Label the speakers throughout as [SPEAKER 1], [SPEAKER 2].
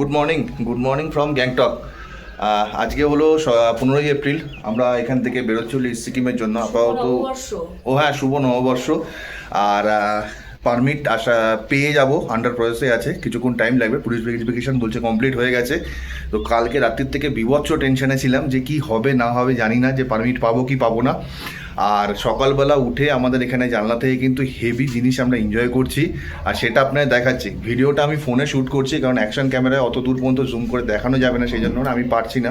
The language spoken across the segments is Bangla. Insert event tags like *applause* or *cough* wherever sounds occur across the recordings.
[SPEAKER 1] Good morning good morning from Gangtok আজকে হলো পনেরোই এপ্রিল। আমরা এখান থেকে বেরোচ্ছি সিকিমের জন্য আপাতত। ও হ্যাঁ শুভ নববর্ষ। আর পারমিট আসা পেয়ে যাব আন্ডার প্রসেসে আছে। কিছুক্ষণ টাইম লাগবে। পুলিশ ভেরিফিকেশন বলছে কমপ্লিট হয়ে গেছে। তো কালকে রাত্রির থেকে বিভৎস টেনশনে ছিলাম যে কি হবে না হবে জানি না যে পারমিট পাবো কি পাবো না। আর সকালবেলা উঠে আমাদের এখানে জানলা থেকে কিন্তু হেভি জিনিস আমরা এনজয় করছি। আর সেটা আপনার দেখাচ্ছি। ভিডিওটা আমি ফোনে শ্যুট করছি, কারণ অ্যাকশন ক্যামেরায় অত দূর পর্যন্ত জুম করে দেখানো যাবে না, সেই জন্য আমি পারছি না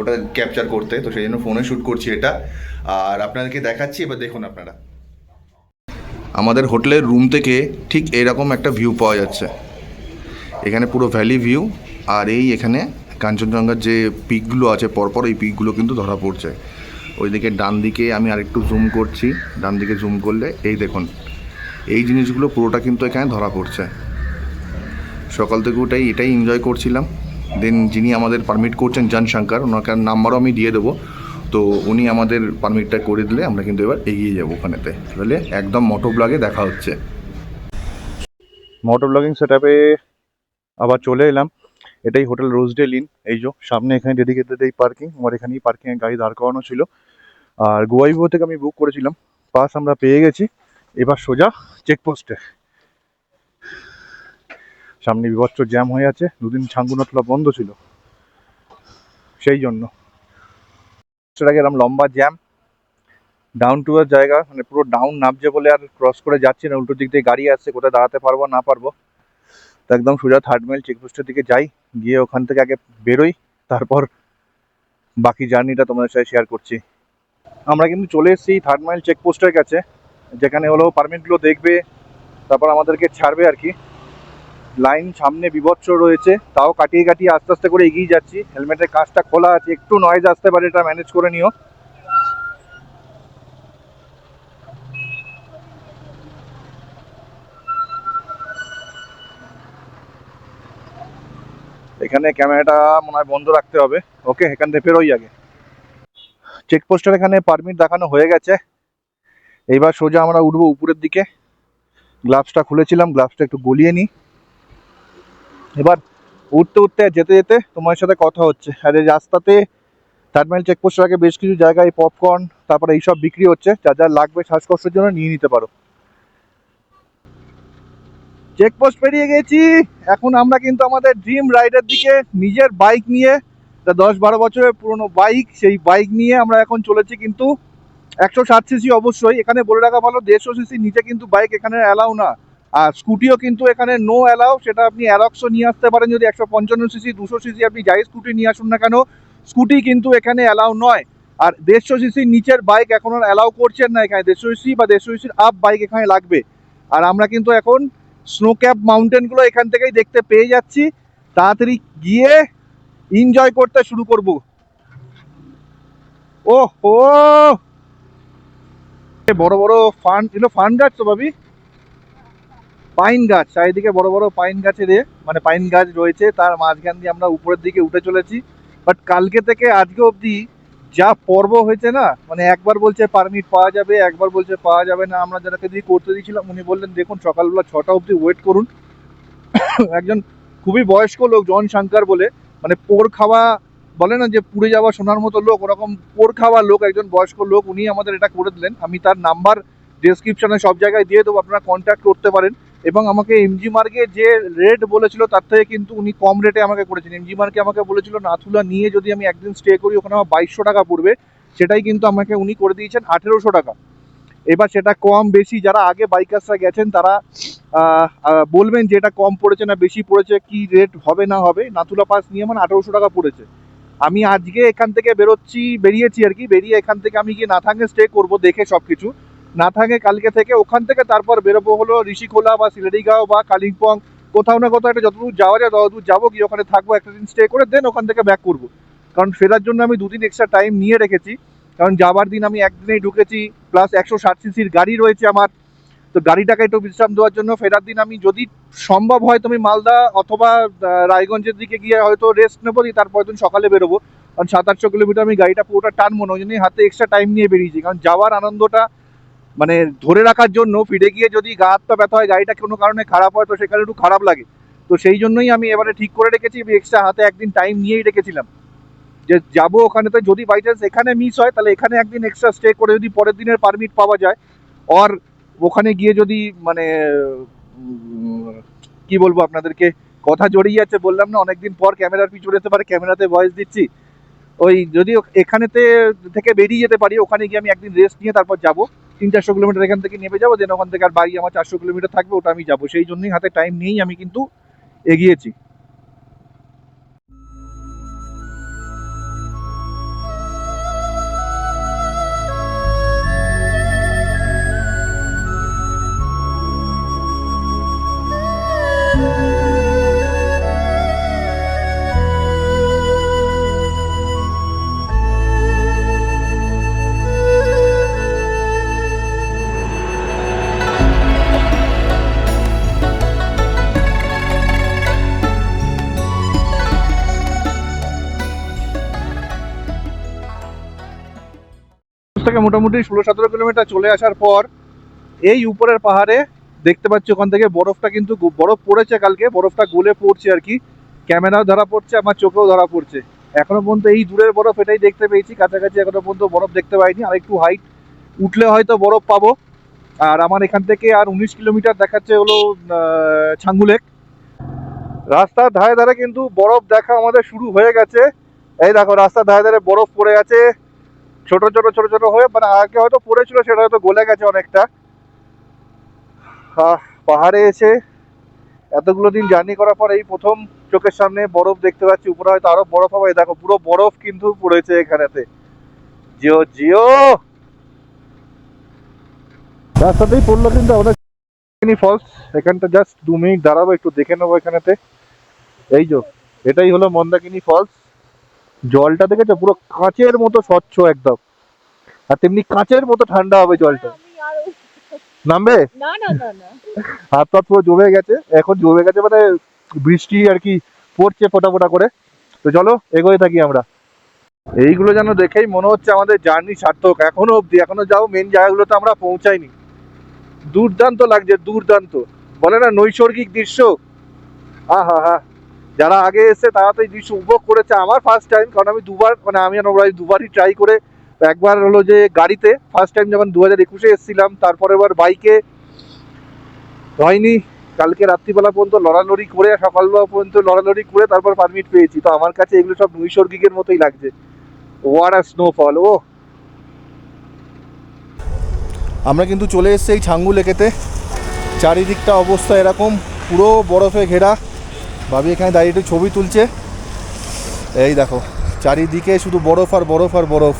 [SPEAKER 1] ওটা ক্যাপচার করতে। তো সেই জন্য ফোনে শ্যুট করছি এটা। আর আপনাদেরকে দেখাচ্ছি, এবার দেখুন আপনারা। আমাদের হোটেলের রুম থেকে ঠিক এরকম একটা ভিউ পাওয়া যাচ্ছে। এখানে পুরো ভ্যালি ভিউ আর এই এখানে কাঞ্চনজঙ্ঘার যে পিকগুলো আছে, পরপর এই পিকগুলো কিন্তু ধরা পড়ছে। ওইদিকে ডান দিকে আমি আরেকটু জুম করছি, ডান দিকে জুম করলে, এই দেখুন, এই জিনিসগুলো পুরোটা কিন্তু এখানে ধরা পড়ছে। সকাল থেকে ওটাই, এটাই এনজয় করছিলাম। দেন যিনি আমাদের পারমিট করছেন জন শঙ্কর, ওনাকে নাম্বারও আমি দিয়ে দেবো। তো উনি আমাদের পারমিটটা করে দিলে আমরা কিন্তু এবার এগিয়ে যাব ওখানেতে। তাহলে একদম মোটো ব্লগে দেখা হচ্ছে। মোটো ব্লগিং সেট আবার চলে এলাম। এটাই হোটেল রোজডেল ইন এই যে সামনে এখানে ডেডিকেটেড এই পার্কিং আমার এখানেই পার্কিংয়ে গাড়ি দাঁড় করানো ছিল। আর গোয়াইবো থেকে আমি বুক করেছিলাম। পাস আমরা পেয়ে গেছি। এবার সোজা চেকপোস্টে সামনে বিভৎস জ্যাম হয়ে আছে। দুদিন ছাঙ্গুনাতলা বন্ধ ছিল। সেই জন্য। গেলাম লম্বা জ্যাম ডাউন টু জায়গা মানে পুরো ডাউন নামছে বলে আর ক্রস করে যাচ্ছি না। উল্টো দিক দিয়ে গাড়ি আসছে, কোথায় দাঁড়াতে পারব, না পারব। তো একদম সোজা থার্ড মাইল চেকপোস্টের দিকে যাই। গিয়ে ওখান থেকে আগে বেরোই। তারপর বাকি জার্নিটা তোমাদের সাথে শেয়ার করছি। আমরা কিন্তু চলে এসেছি থার্ড মাইল চেকপোস্টের কাছে, যেখানে হলো পারমিটগুলো দেখবে, তারপর আমাদেরকে ছাড়বে আর কি। লাইন সামনে বিভৎস রয়েছে, তাও কাটিয়ে কাটিয়ে আস্তে আস্তে করে এগিয়ে যাচ্ছি। হেলমেটের কাজটা খোলা আছে, একটু নয়েজ আসতে পারে, এটা ম্যানেজ করে নিও। এখানে ক্যামেরাটা মনে হয় বন্ধ রাখতে হবে। ওকে এখান থেকে বেরোই আগে। চেকপোস্টের এখানে পারমিট দেখানো হয়ে গেছে। এইবার সোজা আমরা উঠবো উপরের দিকে। গ্লাভসটা খুলেছিলাম গ্লাভসটা একটু গলিয়ে নিই। এবার উঠতে উঠতে যেতে যেতে তোমার সাথে কথা হচ্ছে। আর এই রাস্তাতে থার্ড চেকপোস্টের আগে বেশ কিছু জায়গায় পপকর্ন তারপরে এইসব বিক্রি হচ্ছে। যা যা লাগবে শ্বাসকষ্টের জন্য নিয়ে নিতে পারো। চেকপোস্ট পেরিয়ে গেছি। এখন আমরা কিন্তু আমাদের ড্রিম রাইডের দিকে নিজের বাইক নিয়ে তা দশ বারো বছরের পুরনো বাইক, সেই বাইক নিয়ে আমরা এখন চলেছি কিন্তু একশো ষাট সিসি অবশ্যই। এখানে বলে রাখা ভালো, দেড়শো সিসি নিচে কিন্তু বাইক এখানে অ্যালাউ না। আর স্কুটিও কিন্তু এখানে নো অ্যালাউ সেটা আপনি অ্যারক্সও নিয়ে আসতে পারেন। যদি একশো পঞ্চান্ন সিসি দুশো সিসি আপনি যাই স্কুটি নিয়ে আসুন না কেন স্কুটি কিন্তু এখানে অ্যালাউ নয়। আর দেড়শো সিসির নিচের বাইক এখন আর অ্যালাউ করছেন না এখানে। দেড়শো সিসি বা দেড়শো সিসির আপ বাইক এখানে লাগবে। আর আমরা কিন্তু এখন স্নো ক্যাপ মাউন্টেনগুলো এখান থেকেই দেখতে পেয়ে যাচ্ছি। তাড়াতাড়ি গিয়ে এনজয় করতে শুরু করব। ও! হো বড় বড় ফান এগুলো ফান গাছ তো ভাবি? পাইন গাছ, চারিদিকে বড় বড় পাইন গাছের মানে পাইন গাছ রয়েছে, তার মাঝখান দিয়ে আমরা উপরের দিকে উঠে চলেছি। বাট কালকে থেকে আজকে অবধি যা পর্ব হয়েছে না মানে একবার বলছে পারমিট পাওয়া যাবে, একবার বলছে পাওয়া যাবে না, আমরা যারাকে দিয়ে করতে দিয়েছিলাম, উনি বললেন, দেখুন, সকালবেলা ছটা অবধি ওয়েট করুন। *coughs* একজন খুবই বয়স্ক লোক, জন শঙ্কর বলে মানে পোর খাওয়া বলে না যে পুড়ে যাওয়া শোনার মতো লোক, ওরকম পোর খাওয়া লোক, একজন বয়স্ক লোক উনি আমাদের এটা করে দিলেন। আমি তার নাম্বার ডেসক্রিপশনে সব জায়গায় দিয়ে দেবো, আপনারা কন্ট্যাক্ট করতে পারেন। এবং আমাকে এমজি মার্গে যে রেট বলেছিল, তার থেকে কিন্তু উনি কম রেটে আমাকে করেছেন। এমজি মার্কে আমাকে বলেছিল, নাথুলা, নিয়ে যদি আমি একদিন স্টে করি, ওখানে আমার বাইশশো টাকা পড়বে। সেটাই কিন্তু আমাকে উনি করে দিয়েছেন আঠেরোশো টাকা। এবার সেটা কম বেশি, যারা আগে বাইকার্সরা গেছেন, তারা বলবেন যে এটা কম পড়েছে না বেশি পড়েছে, কি রেট হবে না হবে? নাথুলা পাস নিয়ে মানে আঠেরোশো টাকা পড়েছে। আমি আজকে এখান থেকে বেরোচ্ছি, বেরিয়েছি আর কি, বেরিয়ে এখান থেকে আমি গিয়ে নাথাঙ্গে স্টে করব, দেখে সব কিছু নাথাঙ্গে কালকে থেকে ওখান থেকে তারপর বেরোবো হলো ঋষিখোলা বা সিলেডিগাঁও বা কালিম্পং। কোথাও না কোথাও একটা যতদূর যাওয়া যায়, ততদূর যাব, গিয়ে ওখানে থাকব, একটা দিন স্টে করে দেন ওখান থেকে ব্যাক করব। কারণ ফেরার জন্য আমি দুদিন এক্সট্রা টাইম নিয়ে রেখেছি। কারণ যাবার দিন আমি একদিনেই ঢুকেছি প্লাস একশো ষাট সিসির গাড়ি রয়েছে আমার। তো গাড়িটাকে একটু বিশ্রাম দেওয়ার জন্য ফেরার দিন আমি যদি সম্ভব হয় তুমি মালদা অথবা রায়গঞ্জের দিকে গিয়ে হয়তো রেস্ট নেব, দিয়ে তারপর দিন সকালে বেরোবো। কারণ সাত, আটশো কিলোমিটার আমি গাড়িটা পুরোটা টানবো, না ওই জন্যই হাতে এক্সট্রা টাইম নিয়ে বেরিয়েছি। কারণ যাওয়ার আনন্দটা মানে ধরে রাখার জন্য ফিরে গিয়ে যদি গা হাতটা ব্যথা হয়, গাড়িটা কোনো কারণে খারাপ হয়, তো সেখানে একটু খারাপ লাগে। তো সেই জন্যই আমি এবারে ঠিক করে রেখেছি এক্সট্রা হাতে একদিন টাইম নিয়েই রেখেছিলাম। যে যাব ওখানে তো যদি বাই চান্স এখানে মিস হয়, তাহলে এখানে একদিন এক্সট্রা স্টে করে যদি পরের দিনের পারমিট পাওয়া যায় আর ওখানে গিয়ে যদি মানে কি বলব আপনাদেরকে, কথা জড়িয়ে যাচ্ছে বললাম না, অনেকদিন পর ক্যামেরার পিছু যেতে পারে ক্যামেরাতে ভয়েস দিচ্ছি। ওই যদি এখানেতে থেকে বেরিয়ে যেতে পারি, ওখানে গিয়ে আমি একদিন রেস্ট নিয়ে তারপর যাব। তিন চারশো কিলোমিটার এখান থেকে নেমে যাব দেন ওখান থেকে আর বাড়ি আমার চারশো কিলোমিটার থাকবে, ওটা আমি যাব। সেই জন্যই হাতে টাইম নিয়েই আমি কিন্তু এগিয়েছি। থেকে মোটামুটি ষোলো সতেরো কিলোমিটার চলে আসার পর এই উপরের পাহাড়ে দেখতে পাচ্ছি ওখান থেকে বরফটা কিন্তু বরফ পড়েছে কালকে, বরফটা গলে পড়ছে আর কি। ক্যামেরাও ধরা পড়ছে, আমার চোখেও ধরা পড়ছে। এখনও পর্যন্ত এই দূরের বরফ এটাই দেখতে পেয়েছি, কাছাকাছি এখনও পর্যন্ত বরফ দেখতে পাইনি। আর একটু হাইট উঠলে হয়তো বরফ পাবো। আর আমার এখান থেকে আর উনিশ কিলোমিটার দেখাচ্ছে হলো ছাঙ্গুলেক রাস্তার ধারে ধারে কিন্তু বরফ দেখা আমাদের শুরু হয়ে গেছে। এই দেখো, রাস্তার ধারে ধারে বরফ পড়ে গেছে ছোট ছোট ছোট ছোট হয়ে মানে আগে হয়তো পড়েছিল, সেটা হয়তো গলে গেছে অনেকটা। পাহাড়ে এসে এতগুলো দিন জার্নি করার পর এই প্রথম চোখের সামনে বরফ দেখতে পাচ্ছি, উপরে হয়তো আরও বরফ হবে। দেখো, পুরো বরফ কিন্তু পড়েছে এখানেতে। জিও জিও! রাস্তাতেই পড়ল কিন্তু আমাদের ফলস এখানটা জাস্ট দু মিনিট দাঁড়াবো, একটু দেখে নেব এখানেতে। এই যে, এটাই হলো মন্দাকিনী ফলস জলটা দেখেছ? পুরো কাঁচের মতো স্বচ্ছ একদম। আর তেমনি কাঁচের মতো ঠান্ডা হবে জলটা। নামবে?
[SPEAKER 2] না না না না।
[SPEAKER 1] হাত পাত পুরো জমে গেছে। এখন জমে গেছে মানে বৃষ্টি আর কি পড়ছে ফোটা ফোটা করে। তো চলো এগোয়ে থাকি আমরা। এইগুলো যেন দেখেই মনে হচ্ছে আমাদের জার্নি সার্থক। এখনও অবধি এখনও যাও মেন জায়গাগুলোতে আমরা পৌঁছাইনি। দুর্দান্ত লাগছে দুর্দান্ত। বলে না নৈসর্গিক দৃশ্য। আহা হা। যারা আগে এসে তারা তো এই দৃশ্য উপভোগ করেছে, আমার ফার্স্ট টাইম কারণ আমি দুবার মানে আমি আর ওরাই দুবারই ট্রাই করে, একবার হলো যে গাড়িতে ফার্স্ট টাইম যখন দু হাজার একুশে এসেছিলাম, তারপরে এবার বাইকে হয়নি, কালকে রাত্রিবেলা পর্যন্ত লড়ালড়ি করে, সকালবেলা পর্যন্ত লড়ালড়ি করে তারপর পারমিট পেয়েছি। তো আমার কাছে এগুলো সব নৈসর্গিকের মতোই লাগছে। ওয়ার আর স্নোফল ও। আমরা কিন্তু চলে এসেছি এই ছাঙ্গু লেকেতে। চারিদিকটা অবস্থা এরকম, পুরো বরফে ঘেরা। ভাবি এখানে দাঁড়িয়ে একটু ছবি তুলছে। এই দেখো, চারিদিকে শুধু বরফ আর বরফ আর বরফ।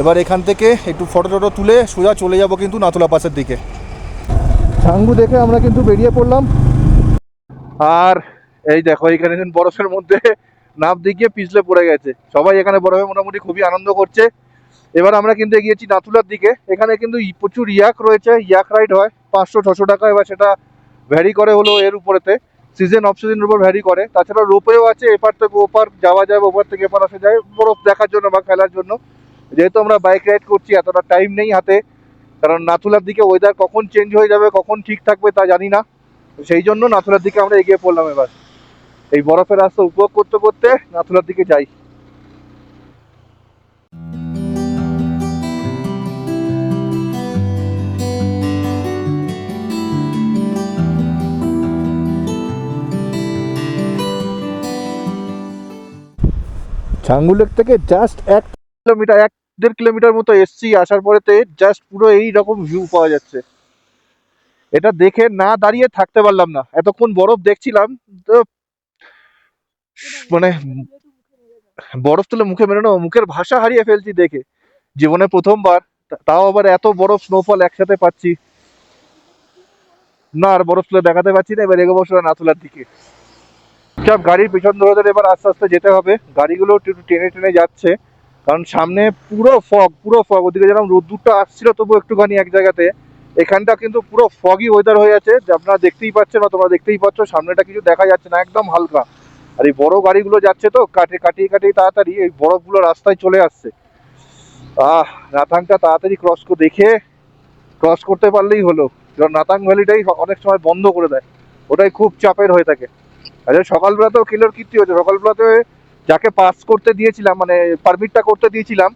[SPEAKER 1] এবার এখান থেকে একটু ফটো টটো তুলে সোজা চলে যাব কিন্তু নাথুলা পাশের দিকে। ছাঙ্গু দেখে আমরা কিন্তু বেরিয়ে পড়লাম। আর এই দেখো, এখানে বরফের মধ্যে নাপ দিকে পিছলে পড়ে গেছে। সবাই এখানে বরফে মোটামুটি খুবই আনন্দ করছে। এবার আমরা কিন্তু এগিয়েছি নাথুলার দিকে। এখানে কিন্তু প্রচুর ইয়াক রয়েছে। ইয়াক রাইড হয় পাঁচশো, ছশো টাকা। এবার সেটা ভ্যারি করে হলো এর উপরেতে সিজন অফ সিজনের উপর ভ্যারি করে। তাছাড়া রোপেও আছে, এপার থেকে ওপার যাওয়া যায় ওপার থেকে এপার আসা যায়, বরফ দেখার জন্য বা খেলার জন্য। যেহেতু আমরা বাইক রাইড করছি, এতটা টাইম নেই হাতে, কারণ নাথুলার দিকে ওয়েদার কখন চেঞ্জ হয়ে যাবে, কখন ঠিক থাকবে তা জানি না। সেই জন্য নাথুলার দিকে আমরা এগিয়ে পড়লাম এবার। এই বরফের রাস্তা উপভোগ করতে করতে নাথুলার দিকে যাই। ছাঙ্গুলেক থেকে জাস্ট এক কিলোমিটার, এক দেড় কিলোমিটার মতো এসছি। আসার পরেতে জাস্ট পুরো এই রকম ভিউ পাওয়া যাচ্ছে। এটা দেখে না দাঁড়িয়ে থাকতে পারলাম না। এতক্ষণ বরফ দেখছিলাম, তো মানে বরফ তুলে মুখে মেরে না মুখের ভাষা হারিয়ে ফেলছি দেখে। জীবনে প্রথমবার তাও আবার এত বরফ স্নোফল একসাথে পাচ্ছি। না আর বরফ তুলে দেখাতে পারছি না, এবার এগোবো সোজা নাথুলার দিকে। সব গাড়ির পিছন ধরে ধরে এবার আস্তে আস্তে যেতে হবে। গাড়িগুলো একটু টেনে টেনে যাচ্ছে। কারণ সামনে পুরো ফগ পুরো ফগ ওদিকে যেরকম রোদ্দুরটা আসছিল তবু একটুখানি এক জায়গাতে। এখানটা কিন্তু পুরো ফগি ওয়েদার হয়ে আছে। যে আপনারা দেখতেই পাচ্ছেন বা তোমরা দেখতেই পাচ্ছ, সামনেটা কিছু দেখা যাচ্ছে না, একদম হালকা। আর এই বড় গাড়িগুলো যাচ্ছে তো, কাটে কাটিয়ে কাটিয়ে তাড়াতাড়ি এই বরফগুলো রাস্তায় চলে আসছে। আহ নাথাংটা তাড়াতাড়ি ক্রস করে দেখে ক্রস করতে পারলেই হলো। কারণ নাতাং ভ্যালিটাই অনেক সময় বন্ধ করে দেয়। ওটাই খুব চাপের হয়ে থাকে। আচ্ছা সকালবেলাতেও কিলোর কীর্তি হচ্ছে সকালবেলাতে যাকে পাস করতে দিয়েছিলাম মানে পারমিটটা করতে দিয়েছিলাম,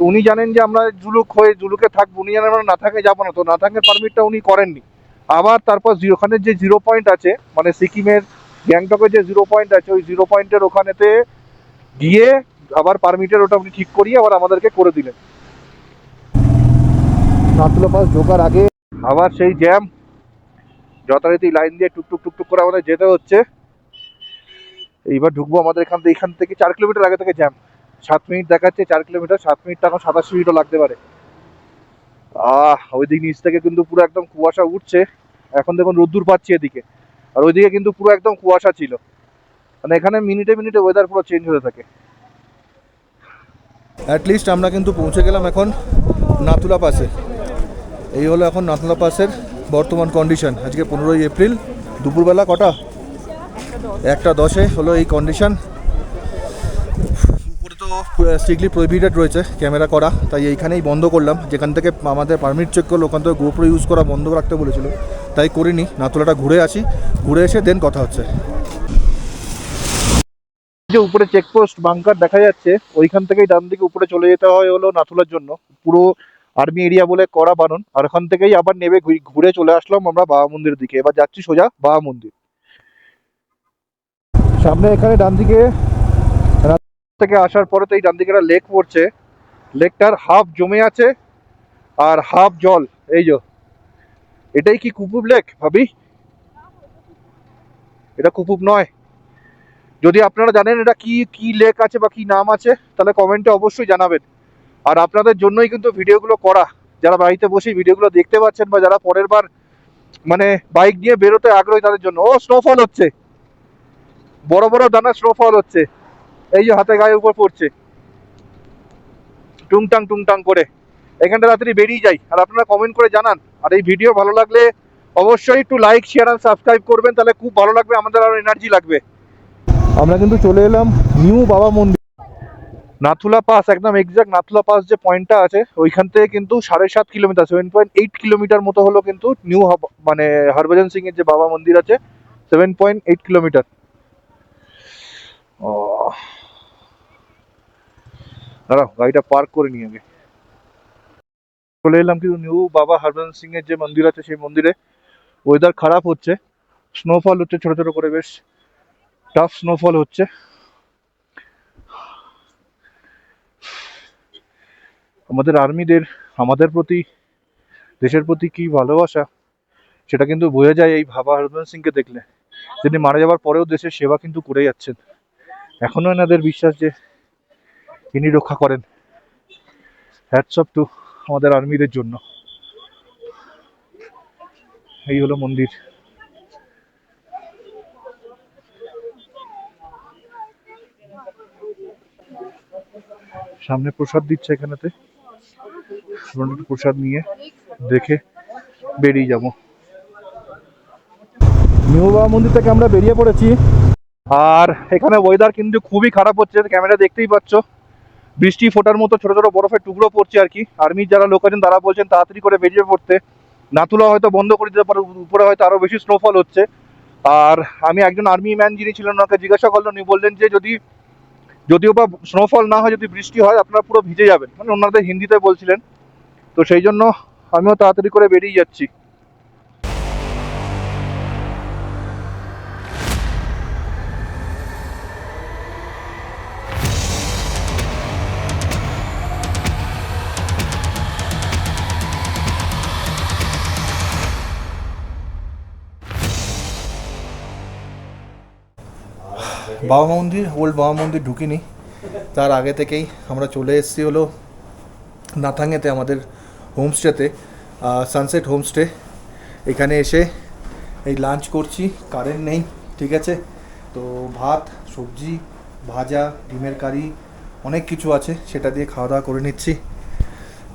[SPEAKER 1] তো উনি জানেন যে আমরা জুলুক হয়ে জুলুকে থাকব, উনি জানেন আমরা না থাকে যাব না, তো না থাকে পারমিটটা উনি করেননি। আবার তারপর ওখানে যে জিরো পয়েন্ট আছে মানে সিকিমের গ্যাংটকের যে জিরো পয়েন্ট আছে, ওই জিরো পয়েন্টের ওখানেতে গিয়ে আবার পারমিটের ওটা উনি ঠিক করিয়ে আবার আমাদেরকে করে দিলেন। পাস ঢোকার আগে আবার সেই জ্যাম যথারীতি লাইন দিয়ে টুকটুক টুকটুক করে আমাদের যেতে হচ্ছে। এইবার ঢুকবো আমাদের এখান থেকে এখান থেকে চার কিলোমিটার আগে থেকে জ্যাম সাত মিনিট দেখাচ্ছে চার কিলোমিটার, সাত মিনিট এখন সাতাশ মিনিটও লাগতে পারে। আহ ওই দিক নিচ থেকে কিন্তু পুরো একদম কুয়াশা উঠছে। এখন দেখুন রোদ্দুর পাচ্ছি এদিকে। আর ওইদিকে কিন্তু পুরো একদম কুয়াশা ছিল। মানে এখানে মিনিটে মিনিটে ওয়েদার পুরো চেঞ্জ হতে থাকে।
[SPEAKER 2] অ্যাটলিস্ট আমরা কিন্তু পৌঁছে গেলাম এখন নাথুলা পাসে এই হলো এখন নাথুলা পাসের বর্তমান কন্ডিশন আজকে পনেরোই এপ্রিল, দুপুরবেলা কটা? একটা দশে হলো এই কন্ডিশন উপরে তো স্ট্রিক্টলি প্রহিবিটেড রয়েছে ক্যামেরা করা, তাই এইখানেই বন্ধ করলাম। যেখান থেকে আমাদের পারমিট চেক করল, ওখান থেকে গোপ্রো ইউজ করা বন্ধ রাখতে বলেছিল। তাই করিনি, নাথুলাটা ঘুরে আসি ঘুরে এসে দেন কথা হচ্ছে।
[SPEAKER 1] যে উপরে চেকপোস্ট বাংকার দেখা যাচ্ছে, ওইখান থেকেই ডান দিকে উপরে চলে যেতে হয় হলো নাথুলার জন্য। পুরো আর্মি এরিয়া বলে করা বারণ আর ওখান থেকেই আবার নেবে ঘুরে চলে আসলাম আমরা বাবা মন্দিরের দিকে। এবার যাচ্ছি সোজা বাবা মন্দির। সামনে এখানে ডান দিকে থেকে আসার পরে তো এই ডান দিকে একটা লেক পড়ছে। লেকটার হাফ জমে আছে আর হাফ জল। এই যে, এটাই কি কুপুব লেক ভাবি? এটা কুপুব নয়। যদি আপনারা জানেন এটা কি কি লেক আছে বা কি নাম আছে, তাহলে কমেন্টে অবশ্যই জানাবেন। আর আপনাদের জন্যই কিন্তু ভিডিওগুলো করা। যারা বাড়িতে বসে ভিডিওগুলো দেখতে পাচ্ছেন বা যারা পরের বার মানে বাইক নিয়ে বেরোতে আগ্রহী, তাদের জন্য। ও স্নোফল হচ্ছে। বড় বড় দানা স্নোফল হচ্ছে। এই যে হাতে গায়ে উপর পড়ছে। টুংটাং টুংটাং করে। এখানটা রাত্রি বেরিয়ে যাই। আর আপনারা কমেন্ট করে জানান। আর এই ভিডিও ভালো লাগলে অবশ্যই একটু লাইক শেয়ার আর সাবস্ক্রাইব করবেন। তাহলে খুব ভালো লাগবে, আমাদের আরও এনার্জি লাগবে।
[SPEAKER 2] আমরা কিন্তু চলে এলাম নিউ বাবা মন্দির।
[SPEAKER 1] নাথুলা পাস, একদম এক্সাক্ট নাথুলা পাস যে পয়েন্টটা আছে, ওইখান থেকে কিন্তু সাড়ে সাত kilometre seven point eight kilometre মতো হলো কিন্তু নিউ মানে হরভজন সিং এর যে বাবা মন্দির আছে সেভেন পয়েন্ট এইট কিলোমিটার দাঁড়াও, গাড়িটা পার্ক করে আগে। চলে এলাম কিন্তু নিউ বাবা হরভজন সিং এর যে মন্দির আছে, সেই মন্দিরে। ওয়েদার খারাপ হচ্ছে স্নোফল হচ্ছে ছোট ছোট করে বেশ। টাফ স্নোফল হচ্ছে। আমাদের আর্মিদের, আমাদের প্রতি, দেশের প্রতি কি ভালোবাসা, সেটা কিন্তু বোঝা যায় এই ভাবা হরভজন সিংকে দেখলে। তিনি মারা যাওয়ার পরেও দেশের সেবা কিন্তু করে যাচ্ছেন। এখনও এনাদের বিশ্বাস যে ইনি রক্ষা করেন। হ্যাটস অফ টু আমাদের আর্মিদের জন্য। এই হলো মন্দির। সামনে প্রসাদ দিচ্ছে এখানেতে। প্রসাদ নিয়ে দেখে বেরিয়ে যাব। নিউ বাবা মন্দির থেকে আমরা বেরিয়ে পড়েছি। আর এখানে ওয়েদার কিন্তু খুবই খারাপ হচ্ছে ক্যামেরা দেখতেই পাচ্ছ। বৃষ্টি ফোটার মতো ছোট ছোট বরফের টুকরো পড়ছে আর কি। আর্মির যারা লোক আছেন, তারা বলছেন তাড়াতাড়ি করে বেরিয়ে পড়তে। নাতুলা হয়তো বন্ধ করে দিতে পারে, উপরে হয়তো আরও বেশি স্নোফল হচ্ছে। আর আমি একজন আর্মি ম্যান যিনি ছিলেন, ওনাকে জিজ্ঞাসা করলেন উনি বললেন যে যদি, যদিও বা স্নোফল না হয়, যদি বৃষ্টি হয়, আপনারা পুরো ভিজে যাবেন। মানে ওনাদের হিন্দিতে বলছিলেন। তো সেই জন্য আমিও তাড়াতাড়ি করে বেরিয়ে যাচ্ছি।
[SPEAKER 2] বাবা মন্দির ওল্ড বাবা মন্দির ঢুকিনি। তার আগে থেকেই আমরা চলে এসেছি হলো নাথাঙ্গেতে আমাদের হোমস্টেতে সানসেট হোমস্টে এখানে এসে এই লাঞ্চ করছি কারেন্ট নেই ঠিক আছে? তো ভাত সবজি ভাজা ডিমের কারি অনেক কিছু আছে সেটা দিয়ে খাওয়া দাওয়া করে নিচ্ছি।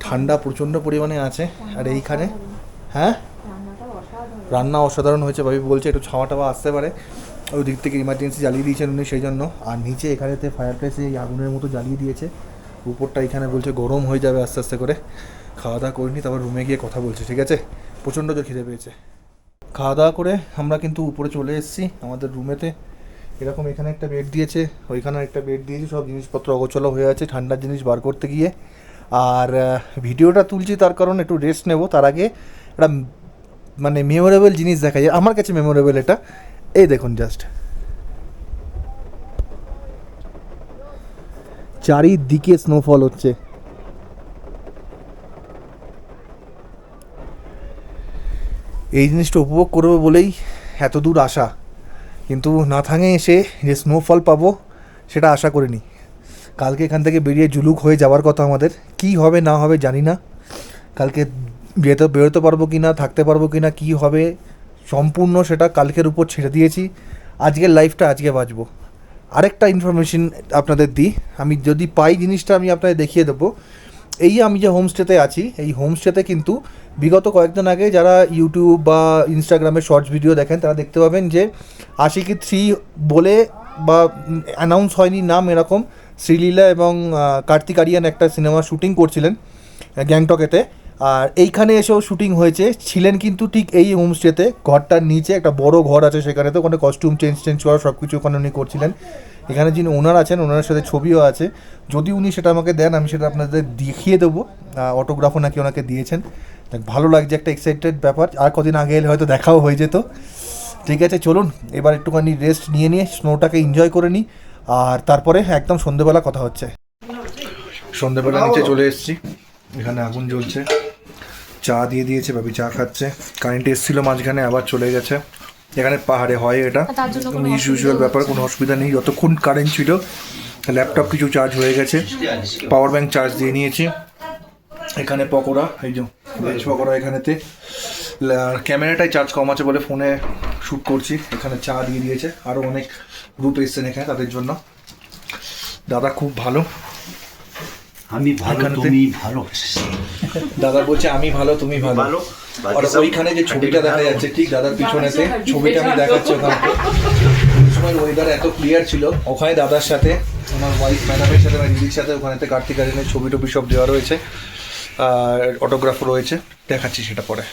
[SPEAKER 2] ঠান্ডা প্রচণ্ড পরিমাণে আছে আর এইখানে হ্যাঁ? রান্না অসাধারণ হয়েছে ভাবি বলছে একটু ছাওয়া টাওয়া আসতে পারে। ওই দিক থেকে ইমার্জেন্সি জ্বালিয়ে দিয়েছেন উনি সেই জন্য আর নিচে এখানেতে ফায়ার প্লেসে এই আগুনের মতো জ্বালিয়ে দিয়েছে। উপরটা এখানে বলছে গরম হয়ে যাবে আস্তে আস্তে করে। খাওয়া দাওয়া করিনি, তারপর রুমে গিয়ে কথা বলছে, ঠিক আছে? প্রচণ্ড জোর খিদে পেয়েছে।
[SPEAKER 1] খাওয়া দাওয়া করে আমরা কিন্তু উপরে চলে এসেছি আমাদের রুমেতে এরকম এখানে একটা বেড দিয়েছে, ওইখানে একটা বেড দিয়েছে, সব জিনিসপত্র অগোচলা হয়ে আছে, ঠান্ডার জিনিস বার করতে গিয়ে। আর ভিডিওটা তুলছি তার কারণ একটু রেস্ট নেব, তার আগে একটা মানে মেমোরেবল জিনিস দেখা যায় আমার কাছে মেমোরেবল এটা। এই দেখুন জাস্ট চারিদিকে স্নোফল হচ্ছে। এই জিনিসটা উপভোগ করব বলেই এত দূর আসা। কিন্তু নাথাঙে এসে যে স্নোফল পাবো, সেটা আশা করিনি। কালকে এখান থেকে বেরিয়ে জুলুক হয়ে যাওয়ার কথা আমাদের। কি হবে, না হবে জানি না। কালকে যেতে বেরোতে পারব কি না থাকতে পারব কি না কী হবে সম্পূর্ণ সেটা কালকের উপর ছেড়ে দিয়েছি। আজকের লাইফটা আজকে বাঁচবো। আরেকটা ইনফরমেশন আপনাদের দিই। আমি যদি পাই জিনিসটা, আমি আপনাদের দেখিয়ে দেবো। এই আমি যে হোমস্টেতে আছি, এই হোমস্টেতে কিন্তু বিগত কয়েকদিন আগে যারা ইউটিউব বা ইনস্টাগ্রামে শর্টস ভিডিও দেখেন, তারা দেখতে পাবেন যে আশিকি থ্রি বলে বা অ্যানাউন্স হয়নি নাম এরকম। শ্রীলীলা এবং কার্তিক আরিয়ান একটা সিনেমা শুটিং করছিলেন গ্যাংটকেতে আর এইখানে এসেও শুটিং হয়েছে। ছিলেন কিন্তু ঠিক এই হোমস্টেতে। ঘরটার নিচে একটা বড় ঘর আছে সেখানে তো ওখানে কস্টিউম চেঞ্জ চেঞ্জ করা সব কিছু ওখানে উনি করছিলেন। এখানে যিনি ওনার আছেন, ওনার সাথে ছবিও আছে। যদি উনি সেটা আমাকে দেন, আমি সেটা আপনাদের দেখিয়ে দেবো। অটোগ্রাফও নাকি ওনাকে দিয়েছেন। ভালো লাগছে, একটা এক্সাইটেড ব্যাপার। আর কদিন আগে এলে হয়তো দেখাও হয়ে যেত। ঠিক আছে, চলুন। এবার একটুখানি রেস্ট নিয়ে নিয়ে স্নোটাকে এনজয় করে নিই আর তারপরে একদম সন্ধেবেলা কথা হচ্ছে। সন্ধেবেলা নিচে চলে এসেছি। এখানে আগুন জ্বলছে। চা দিয়ে দিয়েছে ভাবি চা খাচ্ছে। কারেন্ট এসেছিল মাঝখানে আবার চলে গেছে। এখানে পাহাড়ে হয় এটা। ইউজুয়াল ব্যাপার কোনো অসুবিধা নেই। যতক্ষণ কারেন্ট ছিল ল্যাপটপ কিছু চার্জ হয়ে গেছে। পাওয়ার ব্যাংক চার্জ দিয়ে নিয়েছি। এখানে পকোড়া এই যে ভেজ পকোড়া এখানেতে। ক্যামেরাটাই চার্জ কম আছে বলে ফোনে শ্যুট করছি। এখানে চা দিয়ে দিয়েছে। আরও অনেক গ্রুপ এসছেন এখানে তাদের জন্য। দাদা খুব ভালো।
[SPEAKER 3] আমি ভালো তুমি ভালো
[SPEAKER 1] দাদা বলছে আমি ভালো তুমি ভালো।
[SPEAKER 3] ভালো,
[SPEAKER 1] আর ওইখানে যে ছবিটা দেখা যাচ্ছে ঠিক দাদার পিছনেতে ছবিটা আমি দেখাচ্ছি ওখানে। সময় ওয়েদার এত ক্লিয়ার ছিল ওখানে দাদার সাথে আমার ওয়াইফ ম্যাডামের সাথে আমার দিদির সাথে ওখানেতে কার্তিক আরিয়ানের ছবি টবি সব দেওয়া রয়েছে আর অটোগ্রাফ রয়েছে দেখাচ্ছি সেটা পরে।